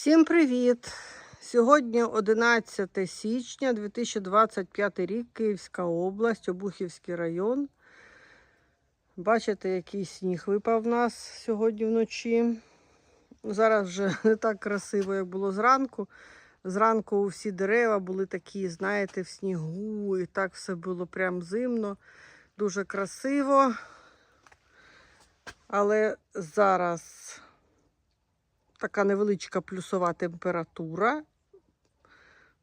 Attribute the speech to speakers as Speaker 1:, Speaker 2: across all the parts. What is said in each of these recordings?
Speaker 1: Всім привіт! Сьогодні 11 січня 2025 рік, Київська область, Обухівський район. Бачите, який сніг випав в нас сьогодні вночі. Зараз вже не так красиво, як було зранку. Зранку всі дерева були такі, знаєте, в снігу, і так все було прям зимно, дуже красиво. Але зараз така невеличка плюсова температура.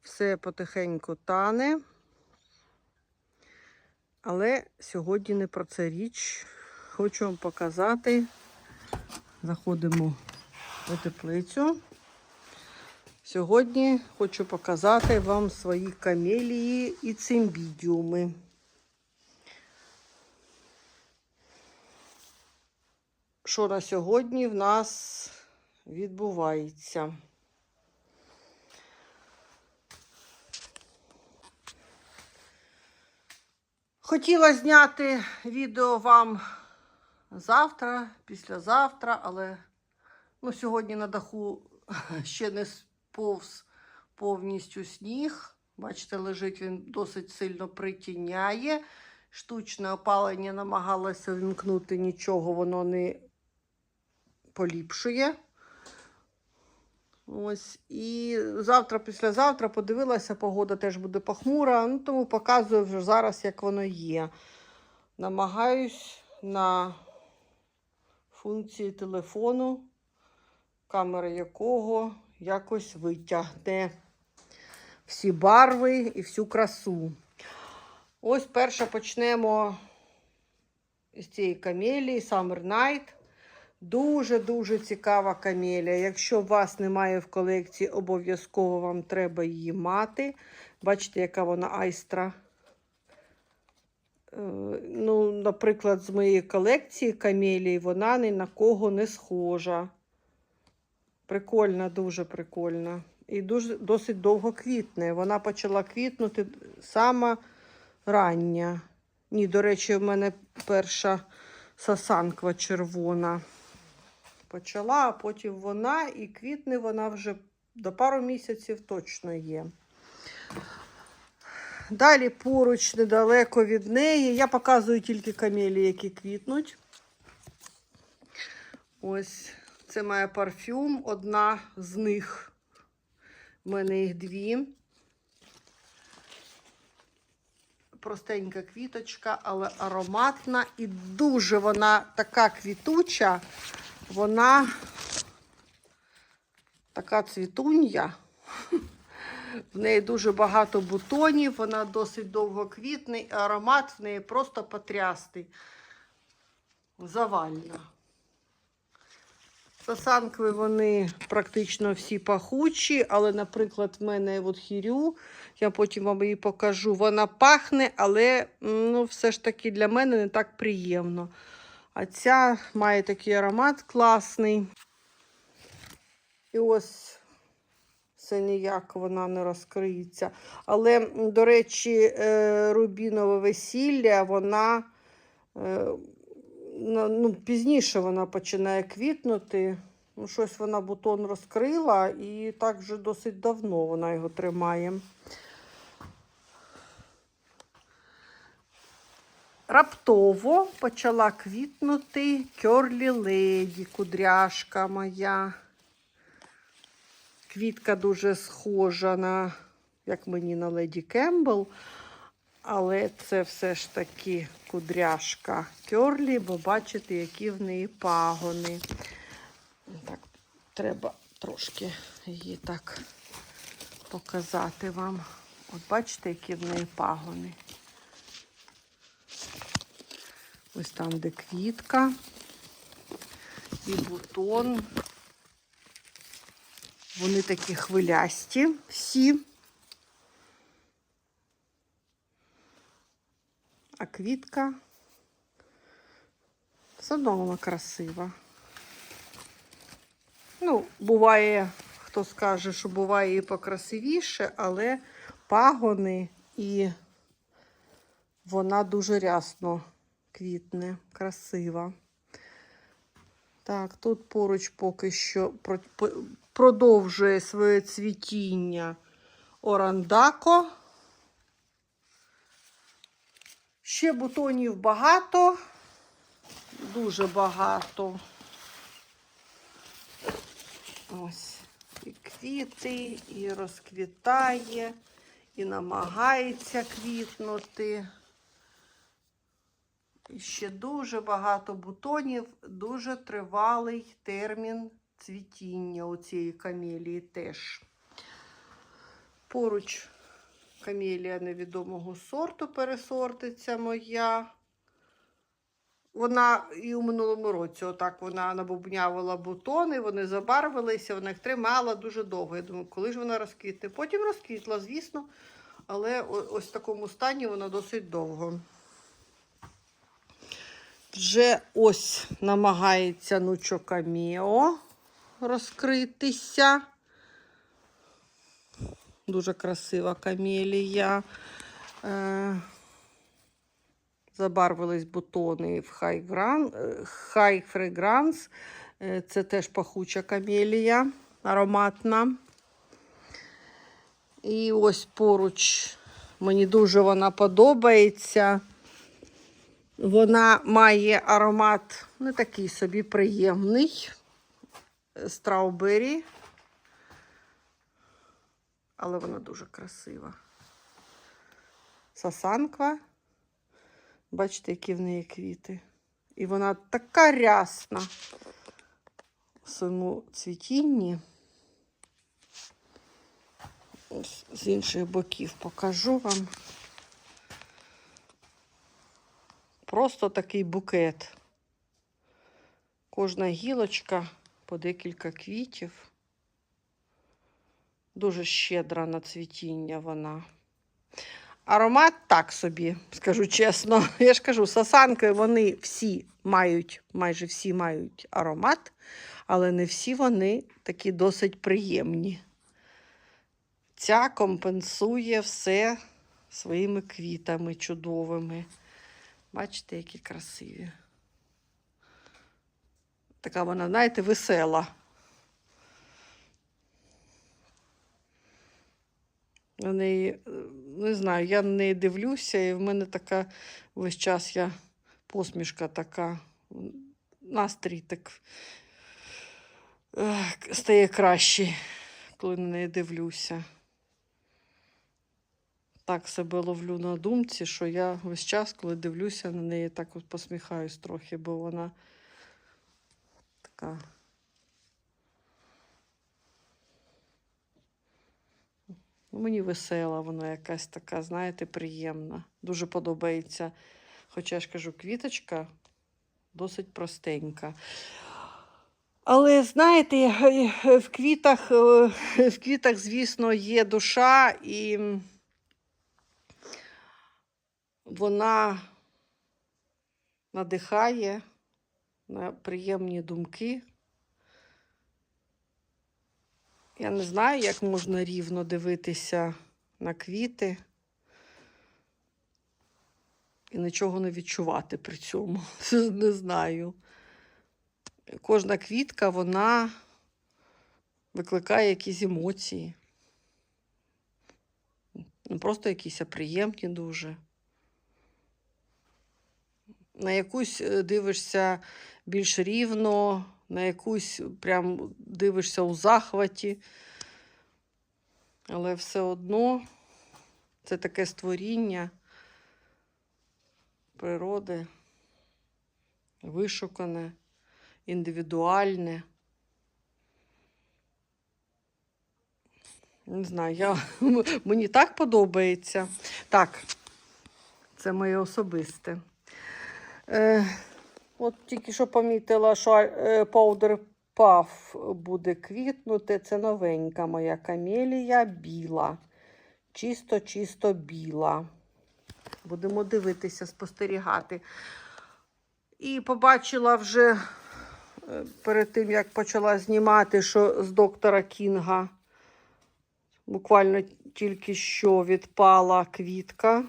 Speaker 1: Все потихеньку тане. Але сьогодні не про це річ. Хочу вам показати. Заходимо у теплицю. Сьогодні хочу показати вам свої камелії і цимбідіуми. Що на сьогодні в нас відбувається. Хотіла зняти відео вам завтра, післязавтра, але ну, сьогодні на даху ще не сповз повністю сніг. Бачите, лежить він досить сильно притіняє. Штучне опалення намагалося вімкнути, нічого воно не поліпшує. Ось, і завтра, післязавтра подивилася, погода теж буде похмура, ну, тому показую вже зараз, як воно є. Намагаюсь на функції телефону, камера якого якось витягне всі барви і всю красу. Ось перше почнемо з цієї камелії Summer Night. Дуже-дуже цікава камелія. Якщо вас немає в колекції, обов'язково вам треба її мати. Бачите, яка вона айстра. Е, Ну, Наприклад, з моєї колекції камелії вона ні на кого не схожа. Прикольна, дуже прикольна. І дуже, досить довго квітне. Вона почала квітнути саме рання. Ні, до речі, в мене перша сасанква червона почала, а потім вона і квітне вона вже до пару місяців точно є. Далі поруч недалеко від неї. Я показую тільки камелії, які квітнуть. Ось це моя парфюм, одна з них. У мене їх дві. Простенька квіточка, але ароматна і дуже вона така квітуча. Вона така цвітунья. В неї дуже багато бутонів, вона досить довго квітне, аромат в неї просто потрястий. Завальна. Сасанкви вони практично всі пахучі, але, наприклад, в мене от хірю, я потім вам її покажу, вона пахне, але ну, все ж таки для мене не так приємно. А ця має такий аромат класний. І ось це ніяк вона не розкриється. Але, до речі, е, рубінове весілля, вона е, ну, пізніше вона починає квітнути. Ну, Щось вона бутон розкрила і так вже досить давно вона його тримає. Раптово почала квітнути Кьорлі Леді, кудряшка моя. Квітка дуже схожа на, як мені на Леді Кембл, але це все ж таки кудряшка Кьорлі, бо бачите, які в неї пагони. Так, треба трошки її так показати вам. От бачите, які в неї пагони. Ось там, де квітка і бутон. Вони такі хвилясті всі. А квітка все одно вона красива. Ну, буває, хто скаже, що буває і покрасивіше, але пагони і вона дуже рясно квітне, красива. Так, тут поруч поки що продовжує своє цвітіння орандако. Ще бутонів багато, дуже багато. Ось і квіти, і розквітає, і намагається квітнути. І ще дуже багато бутонів, дуже тривалий термін цвітіння у цієї камелії теж. Поруч камелія невідомого сорту пересортиця моя. Вона і у минулому році отак вона набубнявила бутони, вони забарвилися, вона їх тримала дуже довго. Я думаю, коли ж вона розквітне? Потім розквітла, звісно, але ось в такому стані вона досить довго. Вже ось намагається Нучо Каміо розкритися. Дуже красива камелія. Е, забарвились бутони в High, е, Fragrance. Е, Це теж пахуча камелія, ароматна. І ось поруч мені дуже вона подобається. Вона має аромат не такий собі приємний. Страубері. Але вона дуже красива. Сасанква. Бачите, які в неї квіти. І вона така рясна в своєму цвітінні. З інших боків покажу вам. Просто такий букет. Кожна гілочка по декілька квітів. Дуже щедра на цвітіння вона. Аромат так собі, скажу чесно. Я ж кажу, сасанки вони всі мають, майже всі мають аромат, але не всі вони такі досить приємні. Ця компенсує все своїми квітами чудовими. Бачите, які красиві. Така вона, знаєте, весела. На неї, е, не знаю, я на неї дивлюся, і в мене така весь час я посмішка така, настрій так е, стає кращий, коли неї дивлюся. Так себе ловлю на думці, що я весь час, коли дивлюся на неї, так от посміхаюсь трохи, бо вона така. Ну, Мені весела, вона якась така, знаєте, приємна. Дуже подобається. Хоча я ж кажу, квіточка досить простенька. Але знаєте, в квітах, е, в квітах, звісно, є душа, і вона надихає на приємні думки. Я не знаю, як можна рівно дивитися на квіти і нічого не відчувати при цьому. Не знаю. Кожна квітка, вона викликає якісь емоції. Ну, просто якісь а приємні дуже. На якусь е, дивишся більш рівно, на якусь прям дивишся у захваті. Але все одно це таке створіння природи, вишукане, індивідуальне. Не знаю, я, мені так подобається. Так, це моє особисте. Е, от тільки що помітила, що е, Powder Puff буде квітнути. Це новенька моя камелія біла. Чисто-чисто біла. Будемо дивитися, спостерігати. І побачила вже е, перед тим, як почала знімати, що з доктора Кінга буквально тільки що відпала квітка.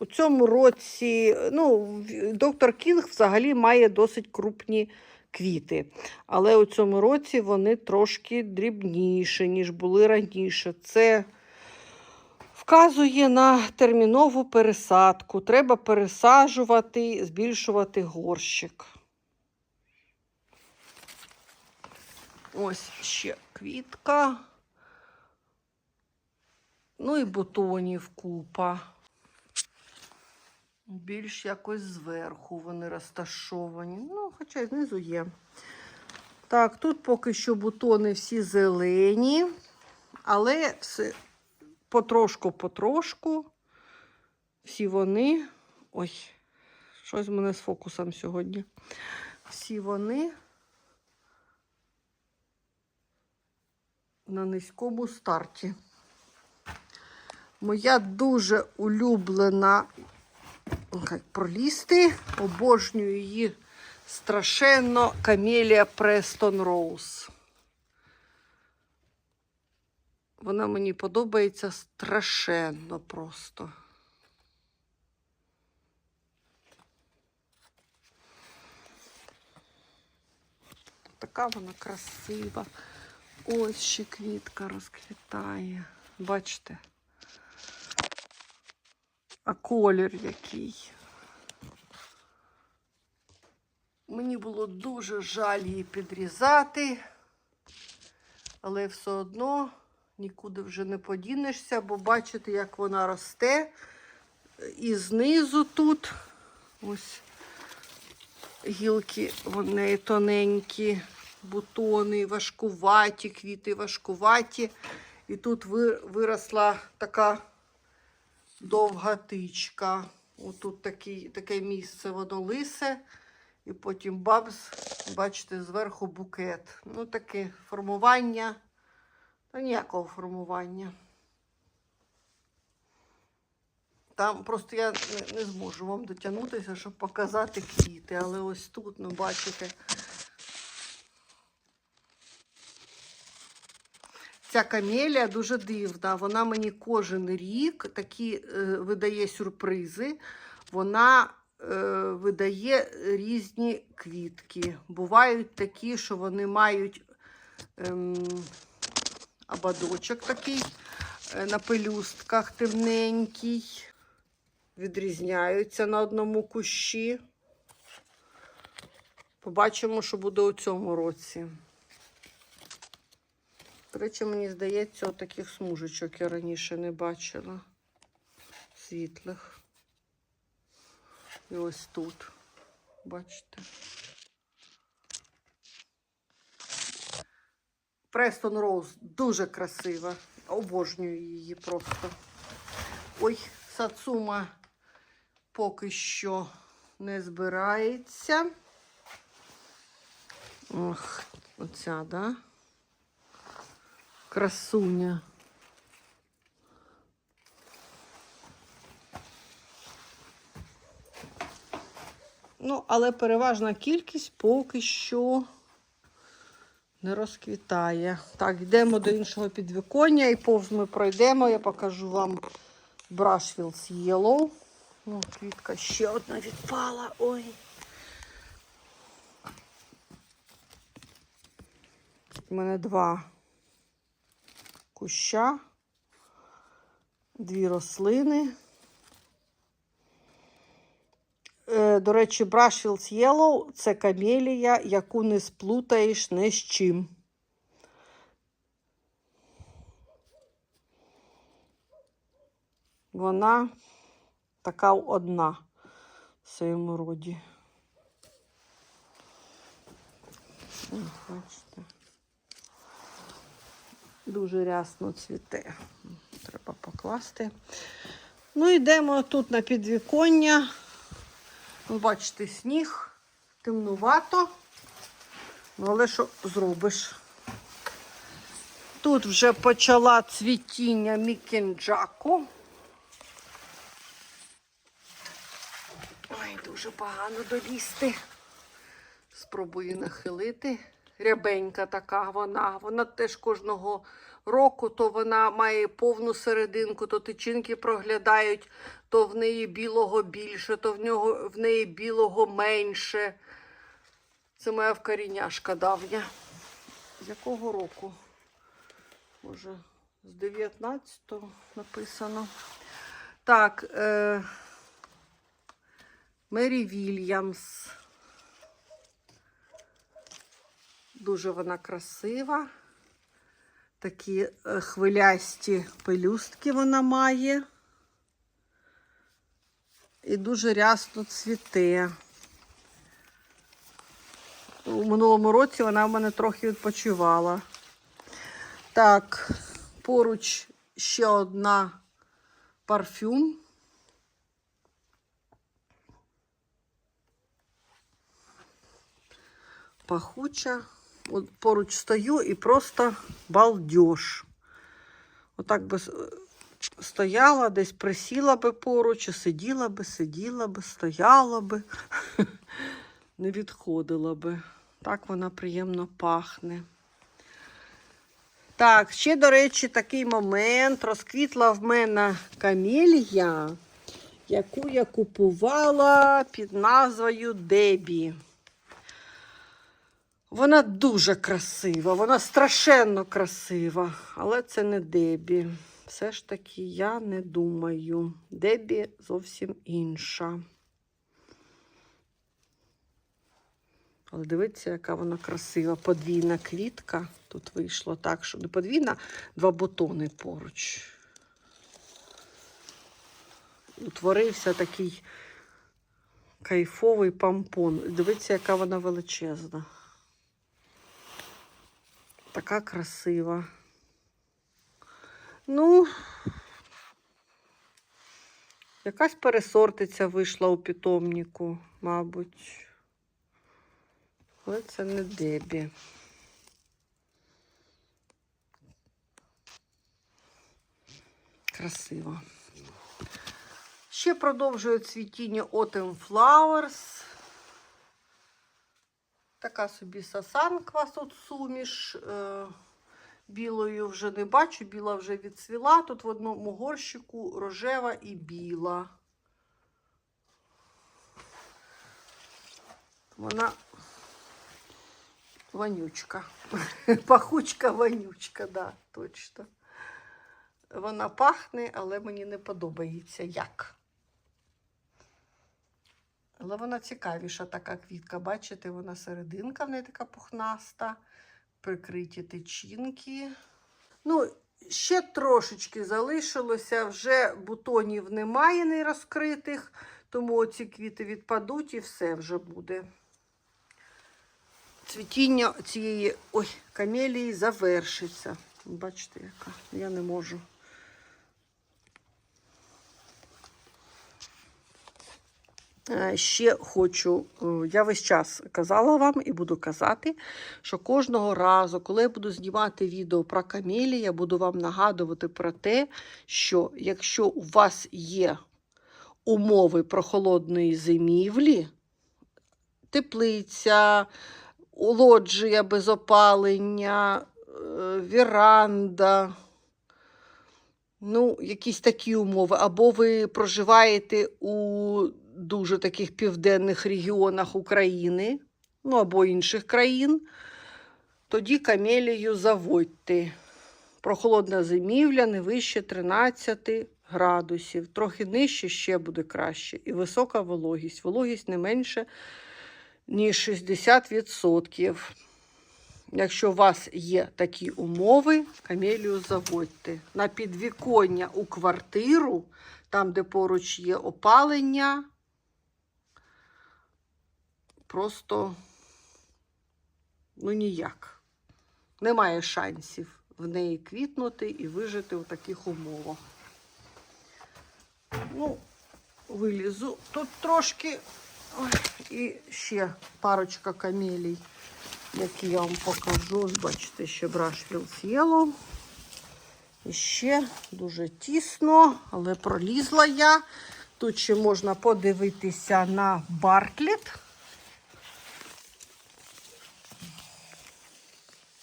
Speaker 1: У цьому році, ну, доктор Кінг взагалі має досить крупні квіти. Але у цьому році вони трошки дрібніші, ніж були раніше. Це вказує на термінову пересадку. Треба пересаджувати, збільшувати горщик. Ось ще квітка. Ну і бутонів купа. Більш якось зверху вони розташовані. Ну, хоча й знизу є. Так, тут поки що бутони всі зелені, але все потрошку-потрошку. Всі вони. Ой, щось в мене з фокусом сьогодні. Всі вони на низькому старті. Моя дуже улюблена як пролізти, обожнюю її страшенно Камелія Престон Роуз. Вона мені подобається страшенно просто. Така вона красива. Ось ще квітка розквітає. Бачите? А колір який. Мені було дуже жаль її підрізати, але все одно нікуди вже не подінешся, бо бачите, як вона росте. І знизу тут ось гілки, вони тоненькі, бутони, важкуваті, квіти важкуваті. І тут виросла така довга тичка. Отут такий, таке місце воно лисе. І потім бабс, бачите, зверху букет. Ну, таке формування. Та ніякого формування. Там просто я не, не зможу вам дотягнутися, щоб показати квіти. Але ось тут, ну, бачите. Ця камелія дуже дивна. Вона мені кожен рік такі е, видає сюрпризи. Вона е, видає різні квітки. Бувають такі, що вони мають ем, ободочок такий е, на пелюстках темненький. Відрізняються на одному кущі. Побачимо, що буде у цьому році. Речі, мені здається, таких смужечок я раніше не бачила. Світлих. І ось тут. Бачите. Престон Роуз дуже красива. Обожнюю її просто. Ой, Сацума поки що не збирається. Ох, оця, да? Красуня. Ну, але переважна кількість поки що не розквітає. Так, йдемо до іншого підвіконня і повз ми пройдемо. Я покажу вам Brushfields Yellow. Ну, квітка ще одна відпала. Ой. У мене два куща, дві рослини. Е, До речі, Brushfields Yellow – це камелія, яку не сплутаєш ні з чим. Вона така одна в своєму роді. Бачите. Дуже рясно цвіте. Треба покласти. Ну, йдемо тут на підвіконня. Ви бачите, сніг, темнувато. Ну, але що зробиш? Тут вже почала цвітіння мікенджаку. Ой, дуже погано долізти. Спробую нахилити. Рябенька така вона. Вона теж кожного року, то вона має повну серединку, то тичинки проглядають, то в неї білого більше, то в, нього, в неї білого менше. Це моя вкоріняшка давня. З якого року? Може, з 19-го написано. Так, е, Мері Вільямс. Дуже вона красива. Такі е, хвилясті пелюстки вона має. І дуже рясно цвіте. У минулому році вона в мене трохи відпочивала. Так, поруч ще одна парфюм. Пахуча. Поруч стою і просто балдеж. Отак би стояла, десь присіла би поруч, і сиділа би, сиділа би, стояла би, не відходила би. Так вона приємно пахне. Так, ще, до речі, такий момент. Розквітла в мене камелія, яку я купувала під назвою Дебі. Вона дуже красива, вона страшенно красива, але це не Дебі. Все ж таки, я не думаю. Дебі зовсім інша. Але дивіться, яка вона красива. Подвійна квітка. Тут вийшло так, що не подвійна, два бутони поруч. Утворився такий кайфовий помпон. Дивіться, яка вона величезна. Така красива. Ну, якась пересортиця вийшла у питомнику, мабуть. Але це не Дебі. Красиво. Ще продовжує цвітіння Autumn Flowers. Така собі сасанква тут суміш. Е, білою вже не бачу, біла вже відцвіла. Тут в одному горщику рожева і біла. Вона вонючка. Пахучка вонючка, да, точно. Вона пахне, але мені не подобається як. Але вона цікавіша, така квітка. Бачите, вона серединка в неї така пухнаста, прикриті тичинки. Ну, ще трошечки залишилося, вже бутонів немає не розкритих, тому оці квіти відпадуть і все вже буде. Цвітіння цієї ой, камелії завершиться. Бачите, яка я не можу. Ще хочу, е, я весь час казала вам і буду казати, що кожного разу, коли я буду знімати відео про камелі, я буду вам нагадувати про те, що якщо у вас є умови прохолодної зимівлі, теплиця, лоджія без опалення, е, віранда, ну, якісь такі умови, або ви проживаєте у дуже таких південних регіонах України, ну або інших країн, тоді камелію заводьте. Прохолодна зимівля не вище 13 градусів. Трохи нижче ще буде краще. І висока вологість. Вологість не менше, ніж 60%. Якщо у вас є такі умови, камелію заводьте. На підвіконня у квартиру, там, де поруч є опалення, просто ну ніяк. Немає шансів в неї квітнути і вижити у таких умовах. Ну, вилізу тут трошки. І ще парочка камелій, які я вам покажу. Бачите, ще Brushfield Yellow. І ще дуже тісно, але пролізла я. Тут ще можна подивитися на Бартлет.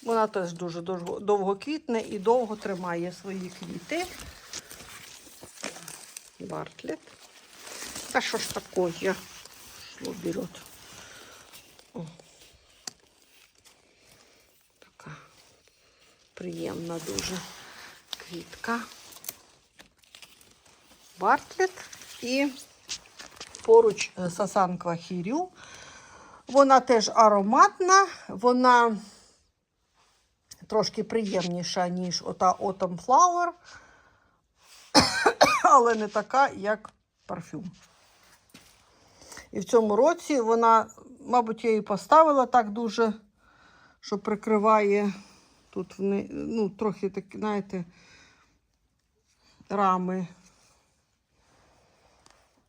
Speaker 1: Вона теж дуже довго, квітне і довго тримає свої квіти. Бартлет. Та що ж таке? Що. Така приємна дуже квітка. Бартлет і поруч е, сасанква хірю. Вона теж ароматна, вона трошки приємніша, ніж ота Autumn Flower, але не така, як парфюм. І в цьому році вона, мабуть, я її поставила так дуже, що прикриває тут вони, ну, трохи такі, знаєте, рами,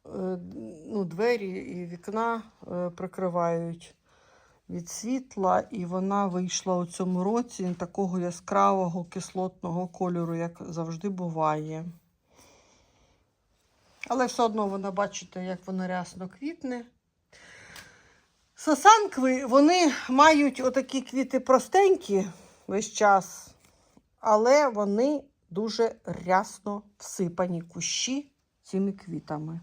Speaker 1: е, ну, двері і вікна е, прикривають від світла, і вона вийшла у цьому році такого яскравого кислотного кольору, як завжди буває. Але все одно вона, бачите, як вона рясно квітне. Сосанкви, вони мають отакі квіти простенькі весь час, але вони дуже рясно всипані кущі цими квітами.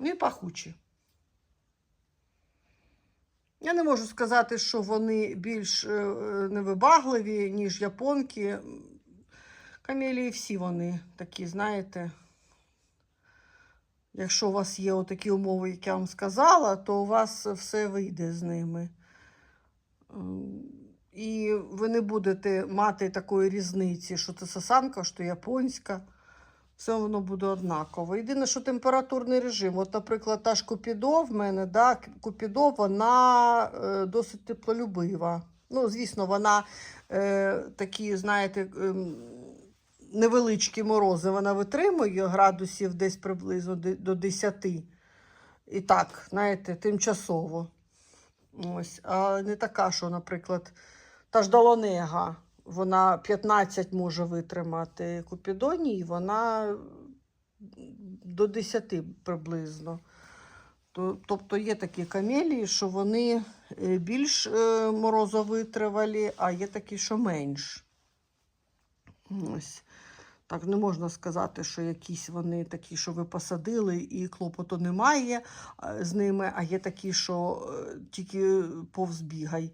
Speaker 1: І пахучі. Я не можу сказати, що вони більш е, невибагливі, ніж японки. Камелії всі вони такі, знаєте. Якщо у вас є отакі умови, як я вам сказала, то у вас все вийде з ними. Ем, І ви не будете мати такої різниці, що це сасанка, що японська. Все воно буде однаково. Єдине, що температурний режим. От, наприклад, та ж Купідо в мене, да, Купідо, вона е, досить теплолюбива. Ну, звісно, вона е, такі, знаєте, ем, невеличкі морози вона витримує градусів десь приблизно до 10. І так, знаєте, тимчасово. Ось. А не така, що, наприклад, та ж долонега, вона 15 може витримати купідоні, і вона до 10 приблизно. Тобто є такі камелії, що вони е, більш е, морозовитривалі, а є такі, що менш. Ось. Так, не можна сказати, що якісь вони такі, що ви посадили, і клопоту немає е, з ними, а є такі, що тільки повз бігай.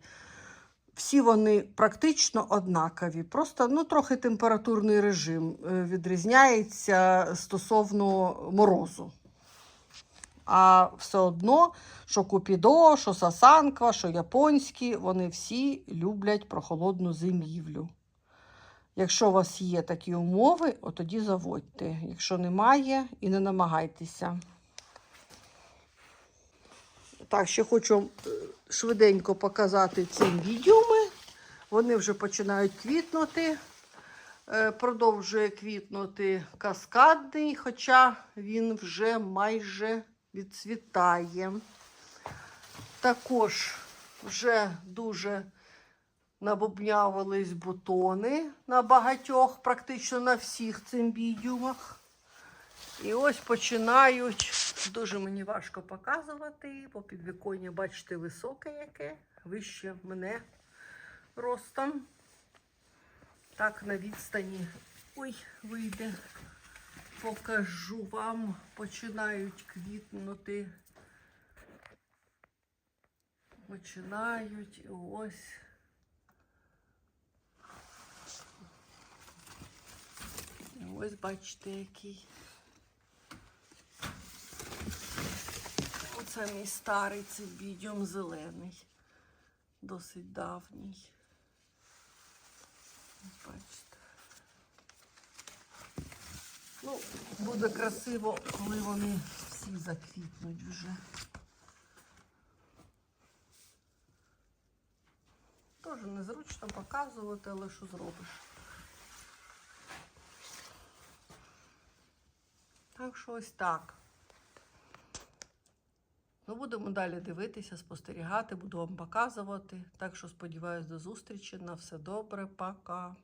Speaker 1: Всі вони практично однакові. Просто ну, трохи температурний режим е, відрізняється стосовно морозу. А все одно, що купідо, що сасанква, що японські, вони всі люблять прохолодну зимівлю. Якщо у вас є такі умови, от тоді заводьте. Якщо немає, і не намагайтеся. Так, ще хочу е, швиденько показати ці відьоми. Вони вже починають квітнути. Е, Продовжує квітнути каскадний, хоча він вже майже відцвітає. Також вже дуже набубнявились бутони на багатьох, практично на всіх цимбідіумах. І ось починають. Дуже мені важко показувати. По підвіконня, бачите, високе яке, вище мене ростом. Так, на відстані. Ой, вийде. Покажу вам. Починають квітнути. Починають ось. Ось бачите, який. Оце мій старий цибідіум зелений. Досить давній. Бачите. Ну, буде красиво, коли вони всі заквітнуть вже. Теж незручно показувати, але що зробиш. Так що ось так. Ну, будемо далі дивитися, спостерігати, буду вам показувати. Так що сподіваюся, до зустрічі. На все добре, пока.